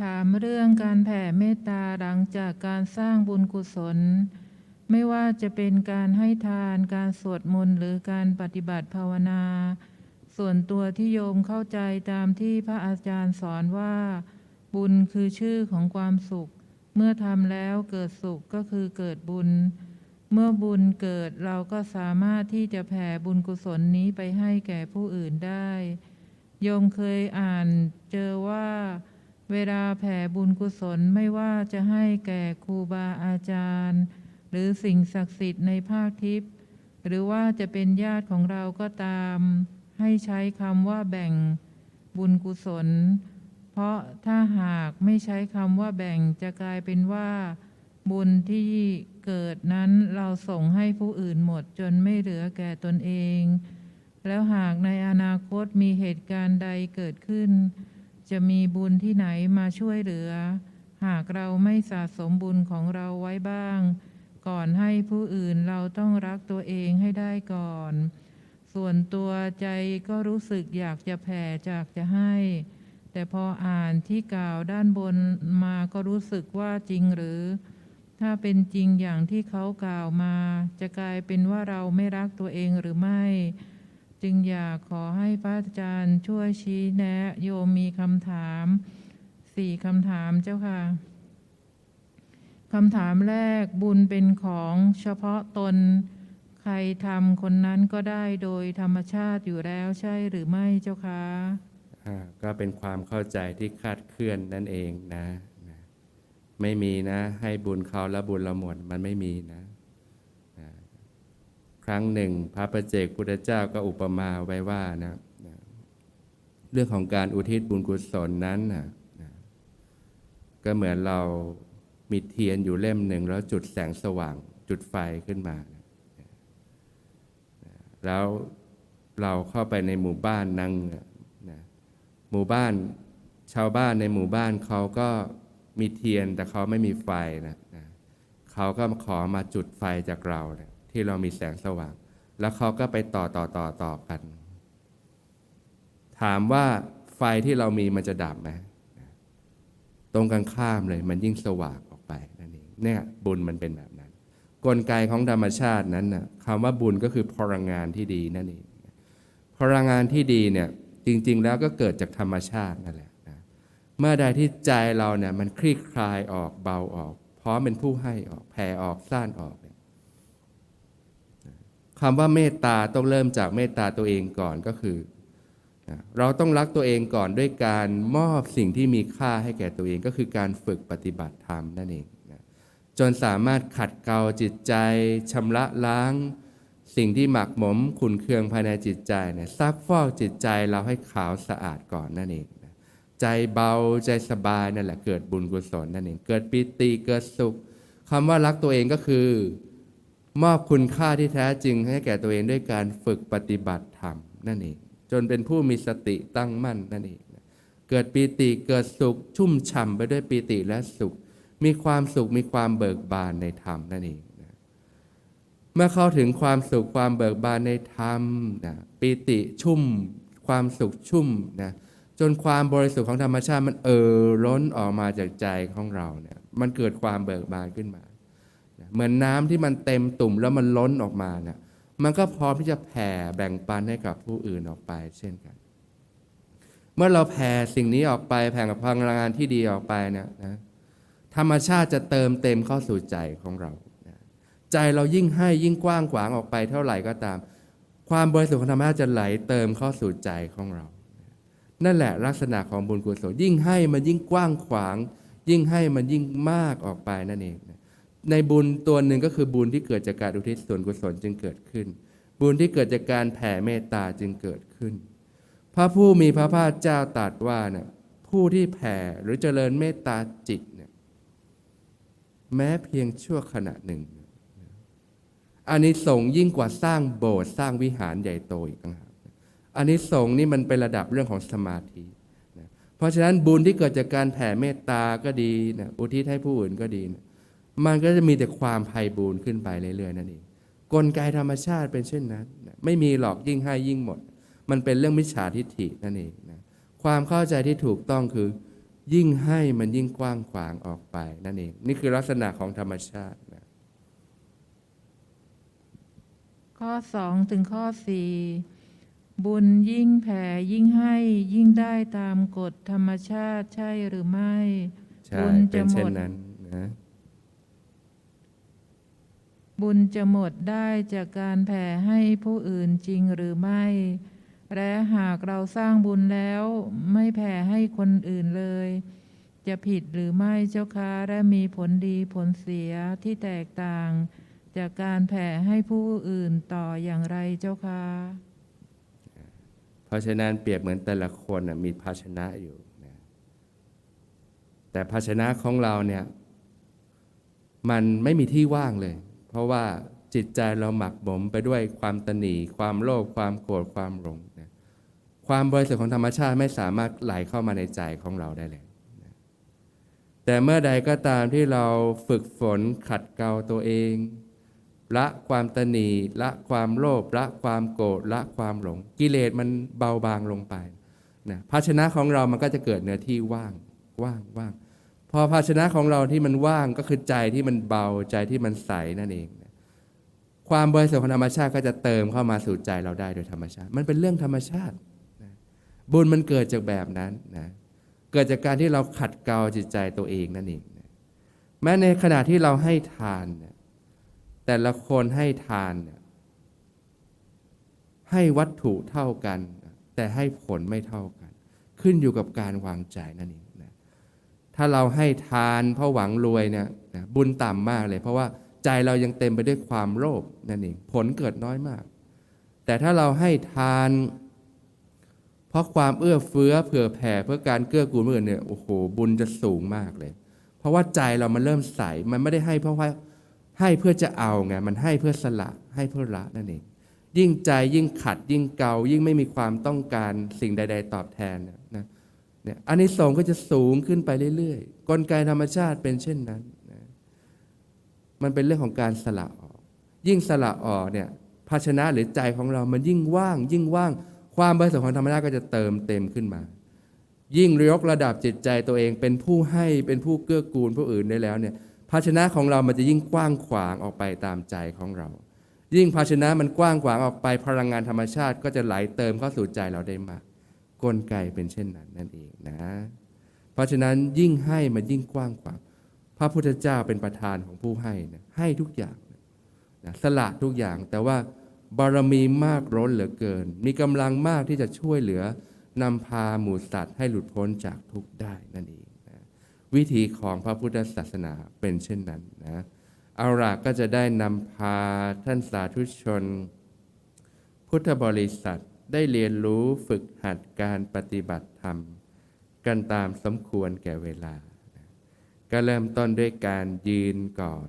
ถามเรื่องการแผ่เมตตาหลังจากการสร้างบุญกุศล ไม่ว่าจะเป็นการให้ทานการสวดมนต์หรือการปฏิบัติภาวนา ส่วนตัวที่โยมเข้าใจตามที่พระอาจารย์สอนว่า บุญคือชื่อของความสุข เมื่อทำแล้วเกิดสุขก็คือเกิดบุญ เมื่อบุญเกิดเราก็สามารถที่จะแผ่บุญกุศลนี้ไปให้แก่ผู้อื่นได้ โยมเคยอ่านเจอว่า เวลาแผ่บุญกุศลไม่ว่าจะให้แก่ครูบาอาจารย์ หรือสิ่งศักดิ์สิทธิ์ในภาคทิพย์หรือว่าจะเป็นญาติของเราก็ตาม ให้ใช้คำว่าแบ่งบุญกุศล เพราะถ้าหากไม่ใช้คำว่าแบ่งจะกลายเป็นว่า บุญที่เกิดนั้นเราส่งให้ผู้อื่นหมดจนไม่เหลือแก่ตนเอง แล้วหากในอนาคตมีเหตุการณ์ใดเกิดขึ้น จะมีบุญที่ไหนมาช่วยเหลือ หากเราไม่สะสมบุญของเราไว้บ้าง ก่อนให้ผู้อื่นเราต้องรักตัวเองให้ได้ก่อน ส่วนตัวใจก็รู้สึกอยากจะแผ่จากจะให้ แต่พออ่านที่กล่าวด้านบนมาก็รู้สึกว่าจริงหรือ ถ้าเป็นจริงอย่างที่เขากล่าวมา จะกลายเป็นว่าเราไม่รักตัวเองหรือไม่ จึงอยากขอให้พระอาจารย์ช่วยชี้แนะโยมมีคำถามสี่คำถามเจ้าค่ะคำถามแรกบุญเป็นของเฉพาะตน ใครทำคนนั้นก็ได้โดยธรรมชาติอยู่แล้วใช่หรือไม่เจ้าคะอ่าก็เป็นความเข้าใจที่คาดเคลื่อนนั่นเองนะ ไม่มีนะ ให้บุญเขาแล้วบุญเราหมดมันไม่มีนะ รั้งหนึ่ง พระประเจกพุทธเจ้าก็อุปมาไว้ว่านะเรื่องของการอุทิศบุญกุศลนั้นนะนะก็เหมือนเรามีเทียนอยู่เล่มหนึ่ง แล้วจุดแสงสว่างจุดไฟขึ้นมานะแล้วเราเข้าไปในหมู่บ้านนั่งนะหมู่บ้านชาวบ้านในหมู่บ้านเขาก็มีเทียนแต่เขาไม่มีไฟนะนะเขาก็ขอมาจุดไฟจากเรานะ ที่เรามีแสงสว่าง แล้วเขาก็ไปต่อต่อต่อต่อกัน ถามว่าไฟที่เรามีมันจะดับไหมตรงกันข้ามเลยมันยิ่งสว่างออกไปนั่นเองเนี่ยบุญมันเป็นแบบนั้น กลไกของธรรมชาตินั้นนะคำว่าบุญก็คือพลังงานที่ดีนั่นเองพลังงานที่ดีเนี่ยจริง ๆ แล้วก็เกิดจากธรรมชาตินั่นแหละนะเมื่อใดที่ใจเราเนี่ยมันคลี่คลายออกเบาออก พร้อมเป็นผู้ให้ออกแผ่ออกซ่านออกเคำว่าเมตตาต้องเริ่มจากเมตตาตัวเองก่อนก็คือ เราต้องรักตัวเองก่อนด้วยการมอบสิ่งที่มีค่าให้แก่ตัวเองก็คือการฝึกปฏิบัติธรรมนั่นเองจนสามารถขัดเกลาจิตใจชำระล้าง สิ่งที่หมักหมมขุนเคืองภายในจิตใจเนี่ยซักฟอกจิตใจเราให้ขาวสะอาดก่อนนั่นเองใจเบาใจสบายนั่นแหละเกิดบุญกุศลนั่นเอง เกิดปิติเกิดสุขคำว่ารักตัวเองก็คือ มอบคุณค่าที่แท้จริงให้แก่ตัวเองด้วยการฝึกปฏิบัติธรรมนั่นเองจนเป็นผู้มีสติตั้งมั่นนั่นเองเกิดปีติเกิดสุขชุ่มฉ่ำไปด้วยปีติและสุข มีความสุขมีความเบิกบานในธรรมนั่นเองเมื่อเข้าถึงความสุขความเบิกบานในธรรมนะปีติชุ่ม ความสุขชุ่มนะจนความบริสุทธิ์ของธรรมชาติมันเอ่อล้นออกมาจากใจของเราเนี่ยมันเกิดความเบิกบานขึ้นมา เหมือนน้ำที่มันเต็มตุ่มแล้วมันล้นออกมาเนี่ยมันก็พร้อมที่จะแผ่แบ่งปันให้กับผู้อื่นออกไป เช่นกัน เมื่อเราแผ่สิ่งนี้ออกไปแผ่กับพลังงานที่ดีออกไปเนี่ยนะธรรมชาติจะเติมเต็มเข้าสู่ใจของเรา ใจเรายิ่งให้ยิ่งกว้างขวางออกไปเท่าไหร่ก็ตาม ความบริสุทธิ์ของธรรมะจะไหลเติมเข้าสู่ใจของเรา นั่นแหละลักษณะของบุญกุศลยิ่งให้มันยิ่งกว้างขวาง ยิ่งให้มันยิ่งมากออกไปนั่นเอง ในบุญตัวหนึ่งก็คือบุญที่เกิดจากการอุทิศส่วนกุศลจึงเกิดขึ้น บุญที่เกิดจากการแผ่เมตตาจึงเกิดขึ้น พระผู้มีพระภาคเจ้าตรัสว่าเนี่ยผู้ที่แผ่หรือเจริญเมตตาจิตเนี่ยแม้เพียงชั่วขณะหนึ่งอันนี้สงยิ่งกว่าสร้างโบสถ์สร้างวิหารใหญ่โตอีกต่างหากอันนี้สงนี่มันเป็นระดับเรื่องของสมาธิเพราะฉะนั้นบุญที่เกิดจากการแผ่เมตตาก็ดีนะอุทิศให้ผู้อื่นก็ดีนะ มันก็จะมีแต่ความไพ่บูรณ์ขึ้นไปเรื่อยๆนั่นเองกลไกธรรมชาติเป็นเช่นนั้นนะไม่มีหรอกยิ่งให้ยิ่งหมด มันเป็นเรื่องมิจฉาทิฏฐินั่นเองนะความเข้าใจที่ถูกต้องคือ ยิ่งให้มันยิ่งกว้างขวางออกไปนั่นเอง นี่คือลักษณะของธรรมชาตินะข้อสองถึงข้อสี่บุญยิ่งแผ่ยิ่งให้ยิ่งได้ตามกฎธรรมชาติใช่หรือไม่ใช่บุญเป็จะนหมเช่นดนั้นนะ บุญจะหมดได้จากการแผ่ให้ผู้อื่นจริงหรือไม่ และหากเราสร้างบุญแล้วไม่แผ่ให้คนอื่นเลย จะผิดหรือไม่เจ้าคะและมีผลดีผลเสียที่แตกต่าง จากการแผ่ให้ผู้อื่นต่ออย่างไรเจ้าคะเพราะฉะนั้นเปรียบเหมือนแต่ละคนมีภาชนะอยู่นะแต่ภาชนะของเราเนี่ยมันไม่มีที่ว่างเลย เพราะว่าจิตใจเราหมักหมมไปด้วยความตนีความโลภความโกรธความหลงนะความบริสุทธิ์ของธรรมชาติไม่สามารถไหลเข้ามาในใจของเราได้เลยนะแต่เมื่อใดก็ตามที่เราฝึกฝนขัดเกลาตัวเอง ละความตนีละความโลภละความโกรธละความหลง กิเลสมันเบาบางลงไปนะภาชนะของเรามันก็จะเกิดเนื้อที่ว่างว่างว่าง พอภาชนะของเราที่มันว่างก็คือใจที่มันเบาใจที่มันใสนั่นเอง ความบริสุทธิ์ของธรรมชาติก็จะเติมเข้ามาสู่ใจเราได้โดยธรรมชาติ มันเป็นเรื่องธรรมชาติบุญมันเกิดจากแบบนั้นนะเกิดจากการที่เราขัดเกลาจิตใจตัวเองนั่นเองแม้ในขณะที่เราให้ทาน แต่ละคนให้ทาน ให้วัตถุเท่ากัน แต่ให้ผลไม่เท่ากัน ขึ้นอยู่กับการวางใจนั่นเอง ถ้าเราให้ทานเพราะหวังรวยเนี่ยบุญต่ำมากเลย เพราะว่าใจเรายังเต็มไปด้วยความโลภนั่นเองผลเกิดน้อยมาก แต่ถ้าเราให้ทาน เพราะความเอื้อเฟื้อเผื่อแผ่เพื่อการเกื้อกูลผู้อื่นเนี่ยโอ้โหบุญจะสูงมากเลย เพราะว่าใจเรามันเริ่มใสมันไม่ได้ให้เพราะว่าให้เพื่อจะเอาไงมันให้เพื่อสละให้เพื่อละนั่นเองยิ่งใจยิ่งขัดยิ่งเกายิ่งไม่มีความต้องการสิ่งใด ๆ ตอบแทนนะ เนี่ยอันนี้สงก็จะสูงขึ้นไปเรื่อยๆ กลไกธรรมชาติเป็นเช่นนั้นนะมันเป็นเรื่องของการสละออก ยิ่งสละออกเนี่ยภาชนะหรือใจของเรามันยิ่งว่าง ยิ่งว่าง ความบริสุทธิ์ของธรรมชาติก็จะเติมเต็มขึ้นมา ยิ่งยกระดับจิตใจตัวเองเป็นผู้ให้เป็นผู้เกื้อกูลผู้อื่นได้แล้วเนี่ยภาชนะของเรามันจะยิ่งกว้างขวางออกไปตามใจของเรา ยิ่งภาชนะมันกว้างขวางออกไปพลังงานธรรมชาติก็จะไหลเติมเข้าสู่ใจเราได้มาก กลไกเป็นเช่นนั้นนั่นเองนะ เพราะฉะนั้นยิ่งให้มันยิ่งกว้างขวางพระพุทธเจ้าเป็นประธานของผู้ให้นะให้ทุกอย่างนะสละทุกอย่าง แต่ว่าบารมีมากร้นเหลือเกิน มีกำลังมากที่จะช่วยเหลือนำพาหมู่สัตว์ให้หลุดพ้นจากทุกข์ได้นั่นเองนะวิธีของพระพุทธศาสนาเป็นเช่นนั้นนะอาละก็จะได้นำพาท่านสาธุชน พุทธบริษัท ได้เรียนรู้ฝึกหัดการปฏิบัติธรรม กันตามสมควรแก่เวลา ก็เริ่มต้นด้วยการยืนก่อน